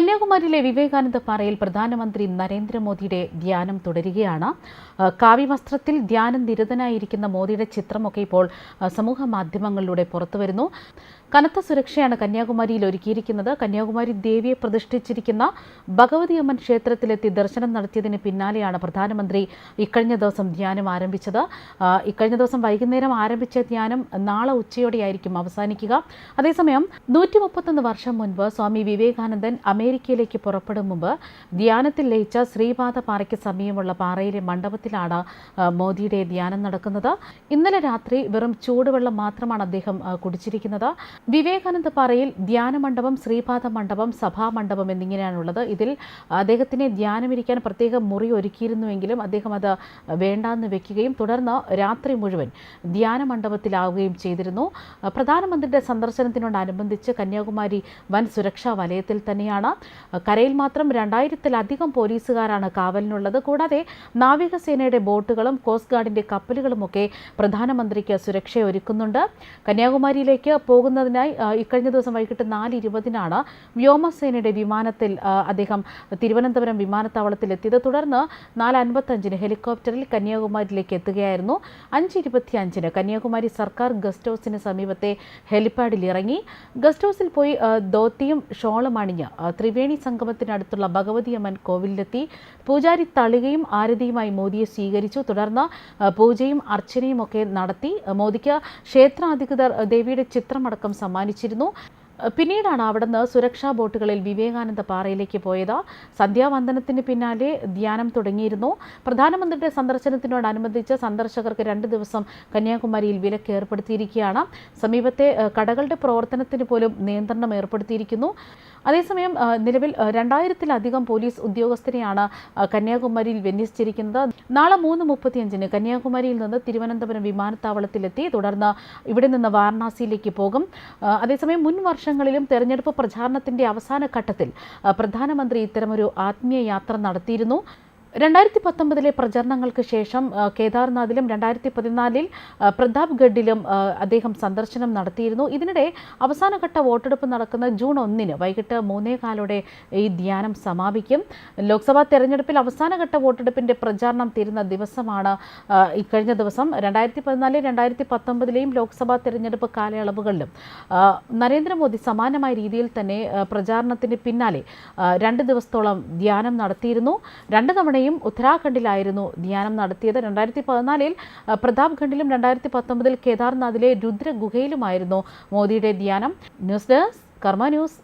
കന്യാകുമാരിയിലെ വിവേകാനന്ദ പാറയിൽ പ്രധാനമന്ത്രി നരേന്ദ്രമോദിയുടെ ധ്യാനം തുടരുകയാണ്. കാവ്യവസ്ത്രത്തിൽ ധ്യാനം നിരതനായിരിക്കുന്ന മോദിയുടെ ചിത്രമൊക്കെ ഇപ്പോൾ സമൂഹ മാധ്യമങ്ങളിലൂടെ പുറത്തുവരുന്നു കനത്ത സുരക്ഷയാണ് കന്യാകുമാരിയിൽ ഒരുക്കിയിരിക്കുന്നത്. കന്യാകുമാരി ദേവിയെ പ്രതിഷ്ഠിച്ചിരിക്കുന്ന ഭഗവതി അമ്മൻ ക്ഷേത്രത്തിലെത്തി ദർശനം നടത്തിയതിന് പിന്നാലെയാണ് പ്രധാനമന്ത്രി ഇക്കഴിഞ്ഞ ദിവസം ധ്യാനം ആരംഭിച്ചത്. ഇക്കഴിഞ്ഞ ദിവസം വൈകുന്നേരം ആരംഭിച്ച ധ്യാനം നാളെ ഉച്ചയോടെയായിരിക്കും അവസാനിക്കുക. അതേസമയം നൂറ്റി വർഷം മുൻപ് സ്വാമി വിവേകാനന്ദൻ അമേരിക്കയിലേക്ക് പുറപ്പെടും മുമ്പ് ധ്യാനത്തിൽ ലയിച്ച ശ്രീപാദ പാറയ്ക്ക് സമീപമുള്ള പാറയിലെ മണ്ഡപത്തിലാണ് മോദിയുടെ ധ്യാനം നടക്കുന്നത്. ഇന്നലെ രാത്രി വെറും ചൂടുവെള്ളം മാത്രമാണ് അദ്ദേഹം കുടിച്ചിരിക്കുന്നത്. വിവേകാനന്ദ പാറയിൽ ധ്യാന മണ്ഡപം ശ്രീപാദ മണ്ഡപം സഭാ മണ്ഡപം എന്നിങ്ങനെയാണുള്ളത്. ഇതിൽ അദ്ദേഹത്തിന് ധ്യാനമിരിക്കാൻ പ്രത്യേക മുറി ഒരുക്കിയിരുന്നുവെങ്കിലും അദ്ദേഹം അത് വേണ്ടാന്ന് വെക്കുകയും തുടർന്ന് രാത്രി മുഴുവൻ ധ്യാന മണ്ഡപത്തിലാവുകയും ചെയ്തിരുന്നു. പ്രധാനമന്ത്രിയുടെ സന്ദർശനത്തിനോടനുബന്ധിച്ച് കന്യാകുമാരി വൻ സുരക്ഷാ വലയത്തിൽ തന്നെയാണ് കരയിൽ മാത്രം രണ്ടായിരത്തിലധികം പോലീസുകാരാണ് കാവലിനുള്ളത്. കൂടാതെ നാവികസേനയുടെ ബോട്ടുകളും കോസ്റ്റ് ഗാർഡിന്റെ കപ്പലുകളുമൊക്കെ പ്രധാനമന്ത്രിക്ക് സുരക്ഷ ഒരുക്കുന്നുണ്ട് കന്യാകുമാരിയിലേക്ക് പോകുന്നതിനായി ഇക്കഴിഞ്ഞ ദിവസം വൈകിട്ട് നാല് ഇരുപതിനാണ് വ്യോമസേനയുടെ വിമാനത്തിൽ അദ്ദേഹം തിരുവനന്തപുരം വിമാനത്താവളത്തിൽ എത്തിയത് തുടർന്ന് നാല് അൻപത്തഞ്ചിന് ഹെലികോപ്റ്ററിൽ കന്യാകുമാരിയിലേക്ക് എത്തുകയായിരുന്നു. അഞ്ച് ഇരുപത്തിയഞ്ചിന് കന്യാകുമാരി സർക്കാർ ഗസ്റ്റ് ഹൗസിന് സമീപത്തെ ഹെലിപ്പാഡിൽ ഇറങ്ങി ഗസ്റ്റ് ഹൗസിൽ പോയി ധോത്തിയും ഷോളും അണിഞ്ഞ് ത്രിവേണി സംഗമത്തിനടുത്തുള്ള ഭഗവതിയമ്മൻ കോവിലിലെത്തി പൂജാരി തളികയും ആരതിയുമായി മോദിയെ സ്വീകരിച്ചു. തുടർന്ന് പൂജയും അർച്ചനയും ഒക്കെ നടത്തി മോദിക്ക് ക്ഷേത്രാധികൃതർ ദേവിയുടെ ചിത്രമടക്കം സമ്മാനിച്ചിരുന്നു. പിന്നീടാണ് അവിടുന്ന് സുരക്ഷാ ബോട്ടുകളിൽ വിവേകാനന്ദ പാറയിലേക്ക് പോയത്. സന്ധ്യാവന്ദനത്തിന് പിന്നാലെ ധ്യാനം തുടങ്ങിയിരുന്നു. പ്രധാനമന്ത്രിയുടെ സന്ദർശനത്തിനോടനുബന്ധിച്ച് സന്ദർശകർക്ക് രണ്ട് ദിവസം കന്യാകുമാരിയിൽ വിലക്ക് ഏർപ്പെടുത്തിയിരിക്കുകയാണ്. സമീപത്തെ കടകളുടെ പ്രവർത്തനത്തിന് പോലും നിയന്ത്രണം ഏർപ്പെടുത്തിയിരിക്കുന്നു. അതേസമയം നിലവിൽ രണ്ടായിരത്തിലധികം പോലീസ് ഉദ്യോഗസ്ഥരെയാണ് കന്യാകുമാരിയിൽ വിന്യസിച്ചിരിക്കുന്നത്. നാളെ മൂന്ന് മുപ്പത്തിയഞ്ചിന് കന്യാകുമാരിയിൽ നിന്ന് തിരുവനന്തപുരം വിമാനത്താവളത്തിലെത്തി തുടർന്ന് ഇവിടെ നിന്ന് വാരണാസിയിലേക്ക് പോകും. അതേസമയം മുൻ വർഷങ്ങളിലും തെരഞ്ഞെടുപ്പ് പ്രചാരണത്തിന്റെ അവസാന ഘട്ടത്തിൽ പ്രധാനമന്ത്രി ഇത്തരമൊരു ആത്മീയ യാത്ര നടത്തിയിരുന്നു. രണ്ടായിരത്തി പത്തൊമ്പതിലെ പ്രചരണങ്ങൾക്ക് ശേഷം കേദാർനാഥിലും രണ്ടായിരത്തി പതിനാലിൽ പ്രതാപ്ഗഡിലും അദ്ദേഹം സന്ദർശനം നടത്തിയിരുന്നു. ഇതിനിടെ അവസാനഘട്ട വോട്ടെടുപ്പ് നടക്കുന്ന ജൂൺ ഒന്നിന് വൈകിട്ട് മൂന്നേ കാലോടെ ഈ ധ്യാനം സമാപിക്കും. ലോക്സഭാ തെരഞ്ഞെടുപ്പിൽ അവസാനഘട്ട വോട്ടെടുപ്പിന്റെ പ്രചാരണം തീരുന്ന ദിവസമാണ് ഇക്കഴിഞ്ഞ ദിവസം രണ്ടായിരത്തി പതിനാല് രണ്ടായിരത്തി പത്തൊമ്പതിലെയും ലോക്സഭാ തെരഞ്ഞെടുപ്പ് കാലയളവുകളിലും നരേന്ദ്രമോദി സമാനമായ രീതിയിൽ തന്നെ പ്രചാരണത്തിന് പിന്നാലെ രണ്ട് ദിവസത്തോളം ധ്യാനം നടത്തിയിരുന്നു. രണ്ട് തവണയും ഉത്തരാഖണ്ഡിലായിരുന്നു ധ്യാനം നടത്തിയത്. രണ്ടായിരത്തി പതിനാലിൽ പ്രതാപ്ഖണ്ഡിലും രണ്ടായിരത്തി പത്തൊമ്പതിൽ കേദാർനാഥിലെ രുദ്രഗുഹയിലുമായിരുന്നു മോദിയുടെ ധ്യാനം. News desk Karma news.